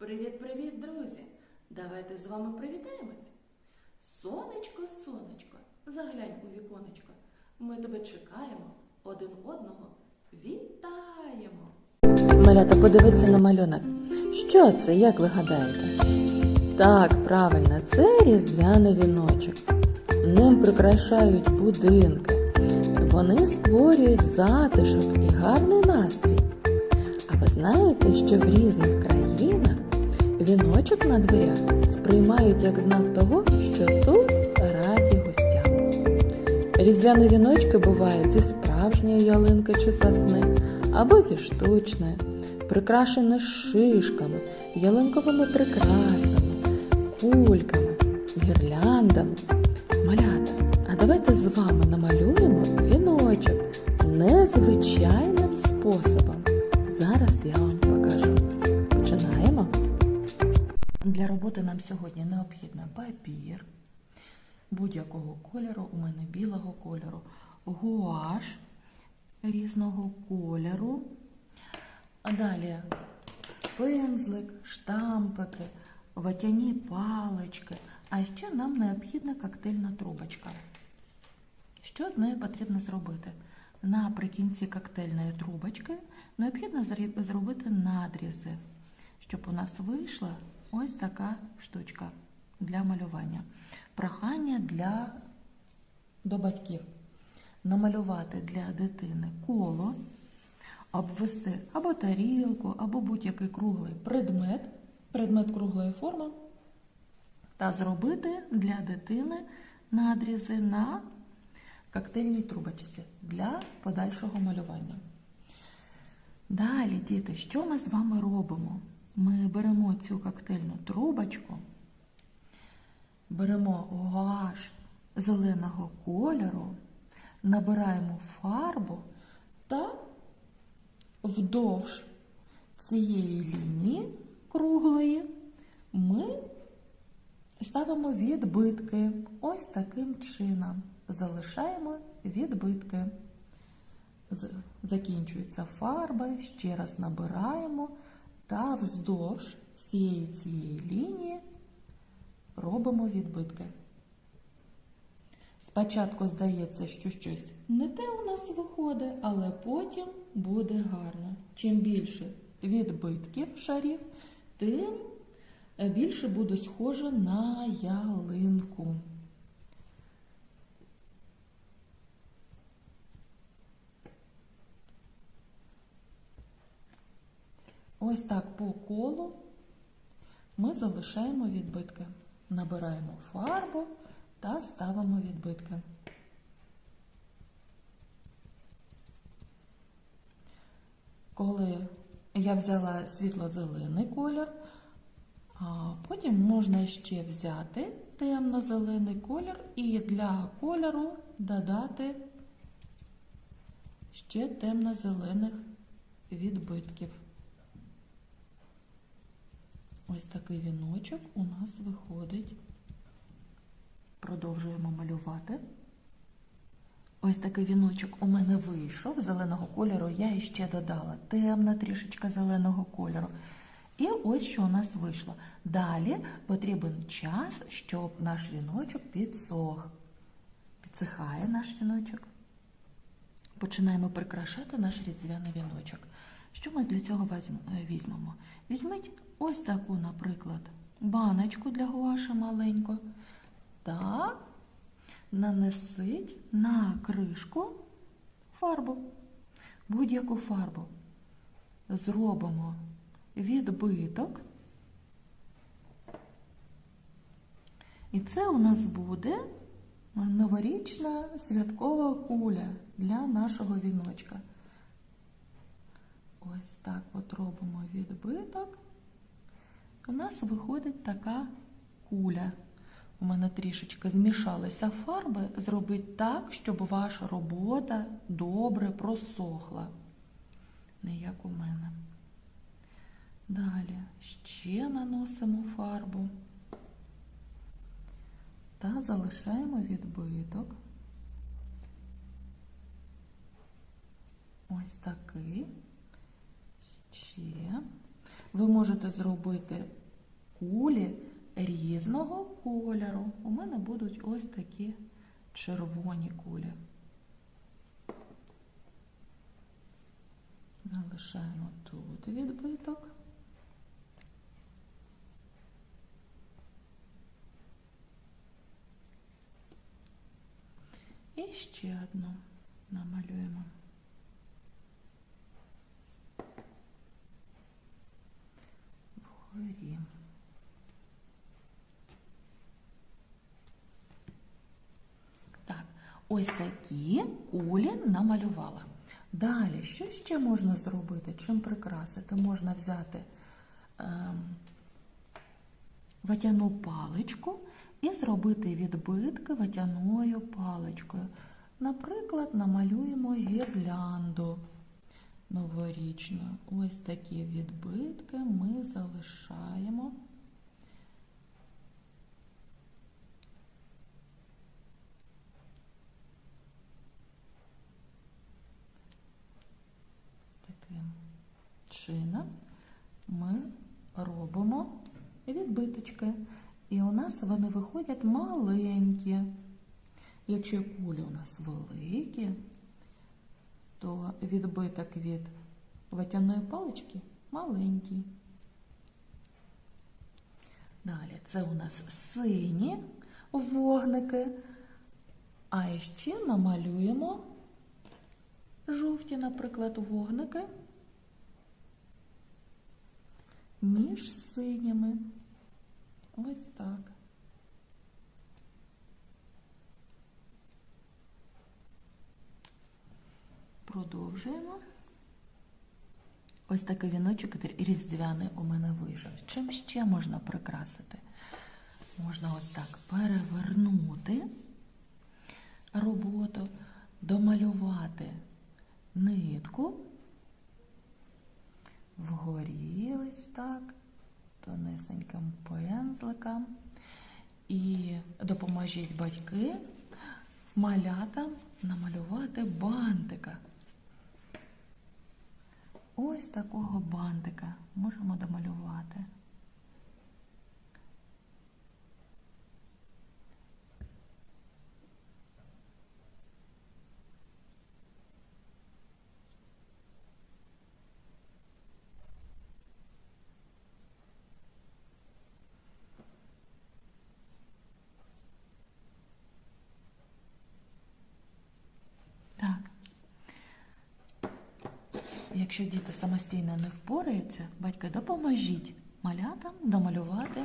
Привіт-привіт, друзі! Давайте з вами привітаємось. Сонечко, сонечко, заглянь у віконечко. Ми тебе чекаємо, один одного вітаємо. Малята, подивіться на малюнок. Що це, як ви гадаєте? Так, правильно, це різдвяний віночок. Ним прикрашають будинки. Вони створюють затишок і гарний настрій. А ви знаєте, що в різних країнах віночок на дверях сприймають як знак того, що тут раді гостям. Різдвяні віночки бувають зі справжньої ялинки чи сосни або зі штучної, прикрашені шишками, ялинковими прикрасами, кульками, гірляндами. Малята, а давайте з вами намалюємо віночок незвичайним Для нам сьогодні необхідно папір будь-якого кольору, у мене білого кольору, гуаш різного кольору. А далі пензлик, штампики, ватяні палички. А ще нам необхідна коктейльна трубочка. Що з нею потрібно зробити? Наприкінці коктейльної трубочки необхідно зробити надрізи, щоб у нас вийшла ось така штучка для малювання. Прохання для до батьків намалювати для дитини коло, обвести або тарілку, або будь-який круглий предмет, предмет круглої форми, та зробити для дитини надрізи на коктейльній трубочці для подальшого малювання. Далі, діти, що ми з вами робимо? Ми беремо цю коктейльну трубочку, беремо гуаш зеленого кольору, набираємо фарбу та вдовж цієї лінії круглої ми ставимо відбитки. Ось таким чином залишаємо відбитки. Закінчується фарба, ще раз набираємо та вздовж всієї цієї лінії робимо відбитки. Спочатку здається, що щось не те у нас виходить, але потім буде гарно. Чим більше відбитків шарів, тим е, більше буде схоже на ялинку. Ось так по колу ми залишаємо відбитки. Набираємо фарбу та ставимо відбитки. Коли я взяла світло-зелений колір, потім можна ще взяти темно-зелений колір і для кольору додати ще темно-зелених відбитків. Ось такий віночок у нас виходить. Продовжуємо малювати. Ось такий віночок у мене вийшов зеленого кольору. Я ще додала темна трішечка зеленого кольору. І ось що у нас вийшло. Далі потрібен час, щоб наш віночок підсох. Підсихає наш віночок. Починаємо прикрашати наш різдвяний віночок. Що ми для цього візьмемо? Візьміть ось таку, наприклад, баночку для гуаша маленьку. Та нанесіть на кришку фарбу. Будь-яку фарбу. Зробимо відбиток. І це у нас буде новорічна святкова куля для нашого віночка. Ось так от робимо відбиток. У нас виходить така куля. У мене трішечки змішалися фарби. Зробіть так, щоб ваша робота добре просохла. Не як у мене. Далі ще наносимо фарбу та залишаємо відбиток. Ось такий. Ще. Ви можете зробити кулі різного кольору. У мене будуть ось такі червоні кулі. Залишаємо тут відбиток. І ще одну намалюємо. Вгорі. Так, ось такі кулі намалювала. Далі, що ще можна зробити? Чим прикрасити? Можна взяти ем, ватяну паличку і зробити відбитки ватяною паличкою. Наприклад, намалюємо гірлянду новорічну. Ось такі відбитки ми залишаємо. Ось таким чином ми робимо відбиточки. І у нас вони виходять маленькі. Якщо кулі у нас великі, то відбиток від ватяної палички маленький. Далі це у нас сині вогники, а ще намалюємо жовті, наприклад, вогники між синіми. Ось так. Продовжуємо. Ось такий віночок різдвяний у мене вийшов. Чим ще можна прикрасити? Можна ось так перевернути роботу, домалювати нитку вгорі ось так, тонесеньким пензликом. І допоможіть батьки малятам намалювати бантика. Ось такого бантика можемо домалювати. Так. Якщо діти самостійно не впораються, батьки допоможіть малятам домалювати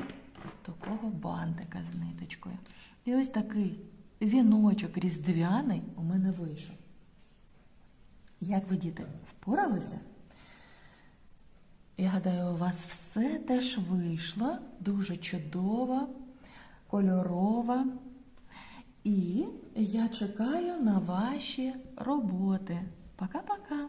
такого бантика з ниточкою. І ось такий віночок різдвяний у мене вийшов. Як ви, діти, впоралися? Я гадаю, у вас все теж вийшло дуже чудово, кольорово. І я чекаю на ваші роботи. Пока-пока!